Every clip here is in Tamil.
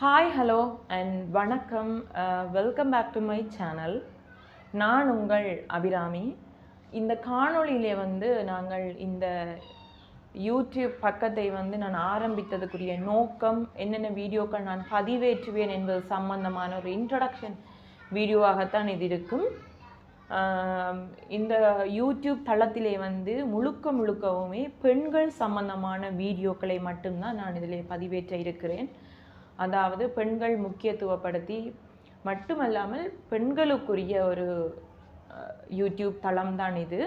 ஹாய் ஹலோ அண்ட் வணக்கம். Welcome back to my channel நான் உங்கள் அபிராமி. இந்த காணொளியிலே வந்து நாங்கள் இந்த யூடியூப் பக்கத்தை வந்து நான் ஆரம்பித்ததுக்குரிய நோக்கம் என்னென்ன வீடியோக்கள் நான் பதிவேற்றுவேன் என்பது சம்பந்தமான ஒரு இன்ட்ரடக்ஷன் வீடியோவாகத்தான் இது இருக்கும். Um, இந்த யூடியூப் தளத்திலே வந்து முழுக்க முழுக்கவுமே பெண்கள் சம்பந்தமான வீடியோக்களை மட்டும்தான் நான் இதில் பதிவேற்ற இருக்கிறேன். அதாவது பெண்கள் முக்கியத்துவப்படுத்தி மட்டுமல்லாமல் பெண்களுக்குரிய ஒரு யூடியூப் தளம் தான் இது.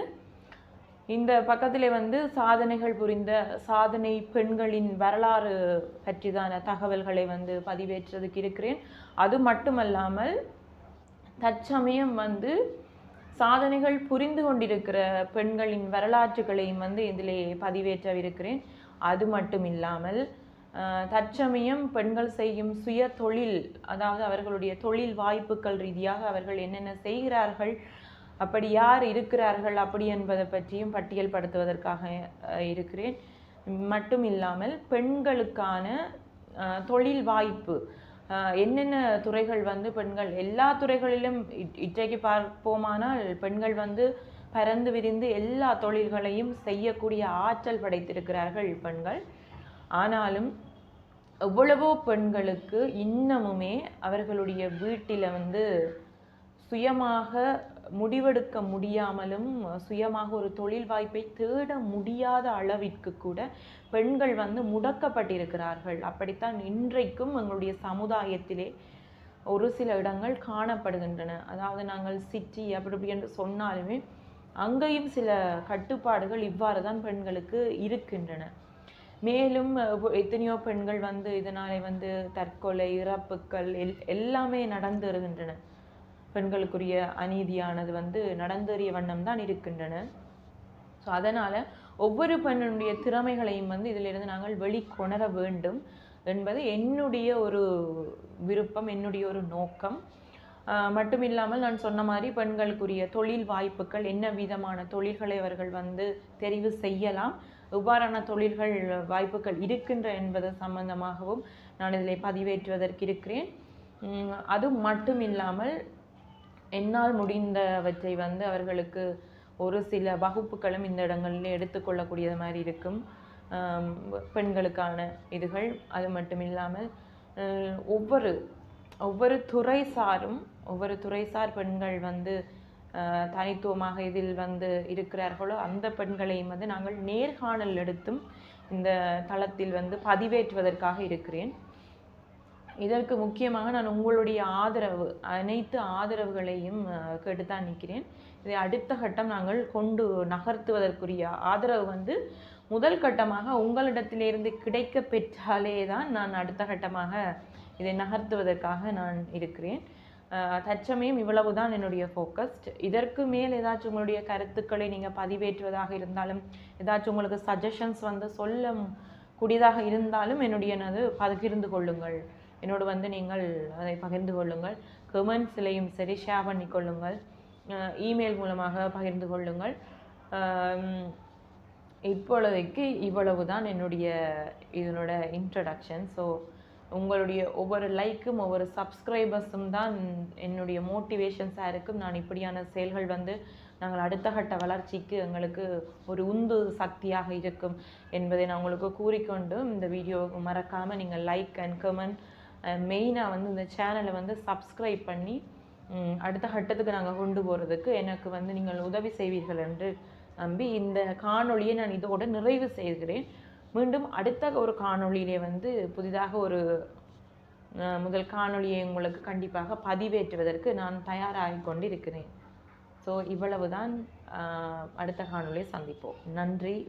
இந்த பக்கத்தில் வந்து சாதனைகள் புரிந்த சாதனை பெண்களின் வரலாறு பற்றிதான தகவல்களை வந்து பதிவேற்றதுக்கு இருக்கிறேன். அது மட்டுமல்லாமல் தற்சமயம் வந்து சாதனைகள் புரிந்து கொண்டிருக்கிற பெண்களின் வரலாற்றுகளையும் வந்து இதிலே பதிவேற்றவிருக்கிறேன். அது மட்டும் இல்லாமல் தற்சமயம் பெண்கள் செய்யும் சுய தொழில் அதாவது அவர்களுடைய தொழில் வாய்ப்புகள் ரீதியாக அவர்கள் என்னென்ன செய்கிறார்கள் அப்படி யார் இருக்கிறார்கள் அப்படி என்பதை பற்றியும் பட்டியல் படுத்துவதற்காக இருக்கிறேன். மட்டும் இல்லாமல் பெண்களுக்கான தொழில் வாய்ப்பு என்னென்ன துறைகள் வந்து பெண்கள் எல்லா துறைகளிலும் இட்- இன்றைக்கு பார்ப்போமானால் பெண்கள் வந்து பறந்து விரிந்து எல்லா தொழில்களையும் செய்யக்கூடிய ஆற்றல் படைத்திருக்கிறார்கள் பெண்கள். ஆனாலும் எவ்வளவோ பெண்களுக்கு இன்னமுமே அவர்களுடைய வீட்டில் வந்து சுயமாக முடிவெடுக்க முடியாமலும் சுயமாக ஒரு தொழில் வாய்ப்பை தேட முடியாத அளவிற்கு கூட பெண்கள் வந்து முடக்கப்பட்டிருக்கிறார்கள். அப்படித்தான் இன்றைக்கும் எங்களுடைய சமுதாயத்திலே ஒரு சில இடங்கள் காணப்படுகின்றன. அதாவது நாங்கள் சிட்டி அப்படி இப்படி என்று சொன்னாலுமே அங்கேயும் சில கட்டுப்பாடுகள் இவ்வாறு தான் பெண்களுக்கு இருக்கின்றன. மேலும் எத்தனையோ பெண்கள் வந்து இதனாலே வந்து தற்கொலை இறப்புக்கள் எல் எல்லாமே நடந்து வருகின்றன. பெண்களுக்குரிய அநீதியானது வந்து நடந்தேறிய வண்ணம் தான் இருக்கின்றன. ஸோ அதனால் ஒவ்வொரு பெண்ணுடைய திறமைகளையும் வந்து இதிலிருந்து நாங்கள் வெளிக்கொணர வேண்டும் என்பது என்னுடைய ஒரு விருப்பம் என்னுடைய ஒரு நோக்கம். மட்டும் இல்லாமல் நான் சொன்ன மாதிரி பெண்களுக்குரிய தொழில் வாய்ப்புகள் என்ன விதமான தொழில்களை அவர்கள் வந்து தெரிவு செய்யலாம். எவ்வாறான தொழில்கள் வாய்ப்புகள் இருக்கின்ற என்பது சம்பந்தமாகவும் நான் இதில் பதிவேற்றுவதற்கு இருக்கிறேன். அது மட்டும் இல்லாமல் என்னால் முடிந்தவற்றை வந்து அவர்களுக்கு ஒரு சில வகுப்புகளும் இந்த இடங்களில் எடுத்துக்கொள்ளக்கூடியது மாதிரி இருக்கும். பெண்களுக்கான இதுகள் அது மட்டும் இல்லாமல் ஒவ்வொரு ஒவ்வொரு துறைசாரும் ஒவ்வொரு துறைசார் பெண்கள் வந்து தனித்துவமாக இதில் வந்து இருக்கிறார்களோ அந்த பெண்களையும் வந்து நாங்கள் நேர்காணல் எடுத்தும் இந்த தளத்தில் வந்து பதிவேற்றுவதற்காக இருக்கிறேன். இதற்கு முக்கியமாக நான் உங்களுடைய ஆதரவு அனைத்து ஆதரவுகளையும் கேட்டுத்தான் நிற்கிறேன். இதை அடுத்த கட்டம் நாங்கள் கொண்டு நகர்த்துவதற்குரிய ஆதரவு வந்து முதல் கட்டமாக உங்களிடத்திலிருந்து கிடைக்க பெற்றாலே தான் நான் அடுத்த கட்டமாக இதை நகர்த்துவதற்காக நான் இருக்கிறேன். தற்சமயம் இவ்வளவு இவ்வளவுதான் என்னுடைய ஃபோக்கஸ்ட் இதற்கு மேல் ஏதாச்சும் உங்களுடைய கருத்துக்களை நீங்கள் பதிவேற்றுவதாக இருந்தாலும் ஏதாச்சும் உங்களுக்கு சஜஷன்ஸ் வந்து சொல்ல கூடியதாக இருந்தாலும் என்னுடைய எனது பகிர்ந்து கொள்ளுங்கள். என்னோடு வந்து நீங்கள் அதை பகிர்ந்து கொள்ளுங்கள். கமெண்ட்ஸ்லையும் சரி ஷேர் பண்ணிக்கொள்ளுங்கள் இமெயில் மூலமாக பகிர்ந்து கொள்ளுங்கள். இப்பொழுதைக்கு இவ்வளவு தான் என்னுடைய இதனோட இன்ட்ரடக்ஷன் ஸோ உங்களுடைய ஒவ்வொரு லைக்கும் ஒவ்வொரு சப்ஸ்கிரைபர்ஸும் தான் என்னுடைய மோட்டிவேஷன்ஸாக இருக்கும் நான் இப்படியான செயல்கள் வந்து நாங்கள் அடுத்த கட்ட வளர்ச்சிக்கு எங்களுக்கு ஒரு உந்து சக்தியாக இருக்கும் என்பதை நான் உங்களுக்கு கூறிக்கொண்டு இந்த வீடியோ மறக்காமல் நீங்கள் லைக் அண்ட் கமெண்ட் மெயினாக வந்து இந்த சேனலை வந்து சப்ஸ்கிரைப் பண்ணி அடுத்த கட்டத்துக்கு நாங்கள் கொண்டு போகிறதுக்கு எனக்கு வந்து நீங்கள் உதவி செய்வீர்கள் என்று நம்பி இந்த காணொளியை நான் இதோடு நிறைவு செய்கிறேன். மீண்டும் அடுத்த ஒரு காணொளியிலே வந்து புதிதாக ஒரு முதல் காணொளியை உங்களுக்கு கண்டிப்பாக பதிவேற்றுவதற்கு நான் தயாராகி கொண்டு இருக்கிறேன் ஸோ இவ்வளவுதான் அடுத்த காணொளியை சந்திப்போம். நன்றி.